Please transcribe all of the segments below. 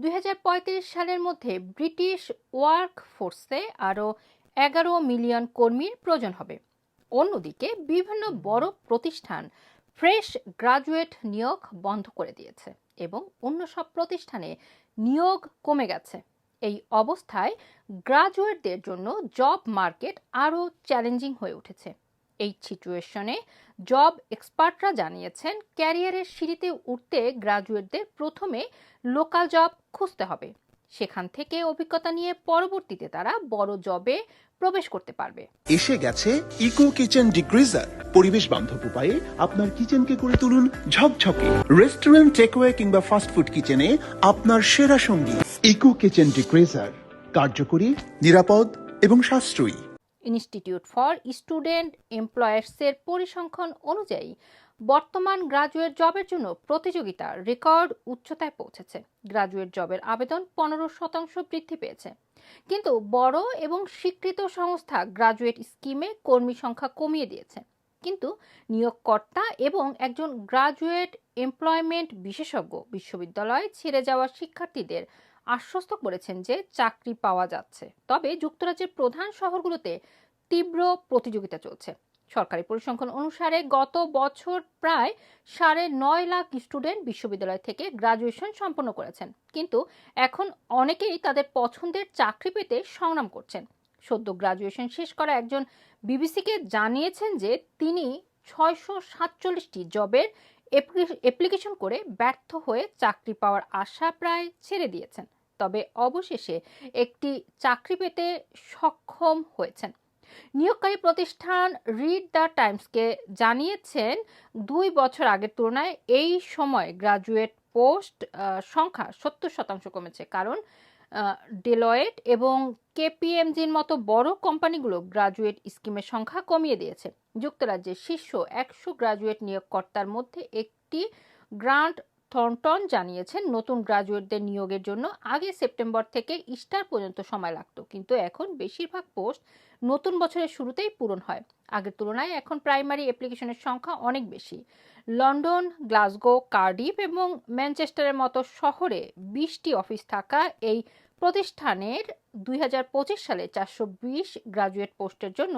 দুই হাজার পঁয়ত্রিশ সালের মধ্যে ব্রিটিশ ওয়ার্ক ফোর্সে আরও এগারো মিলিয়ন কর্মীর প্রয়োজন হবে। অন্যদিকে বিভিন্ন বড় প্রতিষ্ঠান ফ্রেশ গ্রাজুয়েট নিয়োগ বন্ধ করে দিয়েছে এবং অন্য সব প্রতিষ্ঠানে নিয়োগ কমে গেছে। এই অবস্থায় গ্রাজুয়েটদের জন্য জব মার্কেট আরও চ্যালেঞ্জিং হয়ে উঠেছে। এই সিচুয়েশনে জব এক্সপার্টরা জানিয়েছেন ক্যারিয়ারের সিঁড়িতে উঠতে গ্রাজুয়েটদের প্রথমে লোকাল জব খুঁজতে হবে। সেখান থেকে অভিজ্ঞতা নিয়ে পরবর্তীতে তারা বড় জবে প্রবেশ করতে পারবে। এসে গেছে ইকো কিচেন ডিগ্রিজার পরিবেশ বান্ধব উপায়ে আপনার কিচেনকে করে তুলুন ঝকঝকে। রেস্টুরেন্ট টেকওয়ে কিংবা ফাস্টফুড কিচেনে আপনার সেরা সঙ্গী। ইকো কিচেন ডিগ্রিজার কার্যকরী, নিরাপদ এবং সাশ্রয়ী। ইনস্টিটিউট ফর স্টুডেন্ট এমপ্লয়ার্সের পরিসংখ্যান অনুযায়ী, বর্তমান গ্রাজুয়েট জবের জন্য প্রতিযোগিতা রেকর্ড উচ্চতায় পৌঁছেছে। গ্রাজুয়েট জবের আবেদন পনেরো শতাংশ বৃদ্ধি পেয়েছে। কিন্তু বড় এবং স্বীকৃত সংস্থা গ্রাজুয়েট স্কিমে কর্মী সংখ্যা কমিয়ে দিয়েছে। কিন্তু নিয়োগকর্তা এবং একজন গ্রাজুয়েট এমপ্লয়মেন্ট বিশেষজ্ঞ বিশ্ববিদ্যালয়ে ছেড়ে যাওয়া শিক্ষার্থীদের আশ্বস্ত করেছেন যে চাকরি পাওয়া যাচ্ছে। তবে যুক্তরাজ্যের প্রধান শহরগুলোতে তীব্র প্রতিযোগিতা চলছে। সরকারি পরিসংখ্যান অনুসারে গত বছর প্রায় সাড়ে নয় লাখ স্টুডেন্ট বিশ্ববিদ্যালয় থেকে গ্রাজুয়েশন সম্পন্ন করেছেন। কিন্তু এখন অনেকেই তাদের পছন্দের চাকরি পেতে সংগ্রাম করছেন। সদ্য গ্রাজুয়েশন শেষ করা একজন বিবিসিকে জানিয়েছেন যে তিনি ছয়শো সাতচল্লিশটি জবের অ্যাপ্লিকেশন করে ব্যর্থ হয়ে চাকরি পাওয়ার আশা প্রায় ছেড়ে দিয়েছেন। তবে অবশেষে একটি চাকরি পেতে সক্ষম হয়েছেন। নিয়োগকারী প্রতিষ্ঠান রিড দ্য টাইমসকে জানিয়েছেন, দুই বছর আগের তুলনায় এই সময় গ্রাজুয়েট পোস্ট সংখ্যা সত্তর শতাংশ কমেছে। কারণ ডেলয়েট এবং কেপিএমজির মতো বড় কোম্পানিগুলো গ্রাজুয়েট স্কিমের সংখ্যা কমিয়ে দিয়েছে। যুক্তরাজ্যের শীর্ষ একশো গ্রাজুয়েট নিয়োগকর্তার মধ্যে একটি গ্রান্ট থর্নটন জানিয়েছেন, নতুন গ্রাজুয়েটদের নিয়োগের জন্য আগে সেপ্টেম্বর থেকে ইস্টার পর্যন্ত সময় লাগত, কিন্তু এখন বেশিরভাগ পোস্ট নতুন বছরের শুরুতেই পূরণ হয়। আগের তুলনায় এখন প্রাইমারি অ্যাপ্লিকেশনের সংখ্যা অনেক বেশি। লন্ডন, গ্লাসগো, কার্ডিফ এবং ম্যানচেস্টারের মতো শহরে বিশটি অফিস থাকা এই প্রতিষ্ঠানের দুই হাজার পঁচিশ সালে চারশো বিশ গ্রাজুয়েট পোস্টের জন্য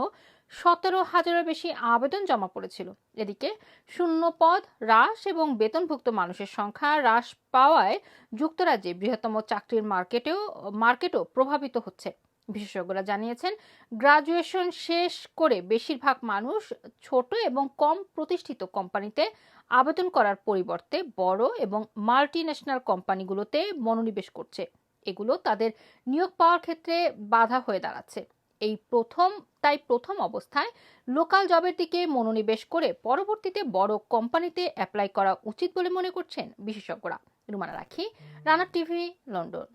সতেরো হাজারের বেশি আবেদন জমা পড়েছিল। এদিকে শূন্য পদ, হ্রাস এবং বেতনভুক্ত মানুষের সংখ্যা হ্রাস পাওয়ায় যুক্তরাজ্যে বৃহত্তম চাকরির মার্কেটেও, মার্কেটও প্রভাবিত হচ্ছে। বিশেষজ্ঞরা জানিয়েছেন, গ্রাজুয়েশন শেষ করে বেশিরভাগ মানুষ ছোট এবং কম প্রতিষ্ঠিত কোম্পানিতে আবেদন করার পরিবর্তে বড় এবং মাল্টি ন্যাশনাল কোম্পানিগুলোতে মনোনিবেশ করছে। এগুলো তাদের নিয়োগ পাওয়ার ক্ষেত্রে বাধা হয়ে দাঁড়াচ্ছে। এই প্রথম, তাই প্রথম অবস্থায় লোকাল জবের দিকে মনোনিবেশ করে পরবর্তীতে বড় কোম্পানিতে অ্যাপ্লাই করা উচিত বলে মনে করছেন বিশেষজ্ঞরা। রুমানা রাখি রানার টিভি, লন্ডন।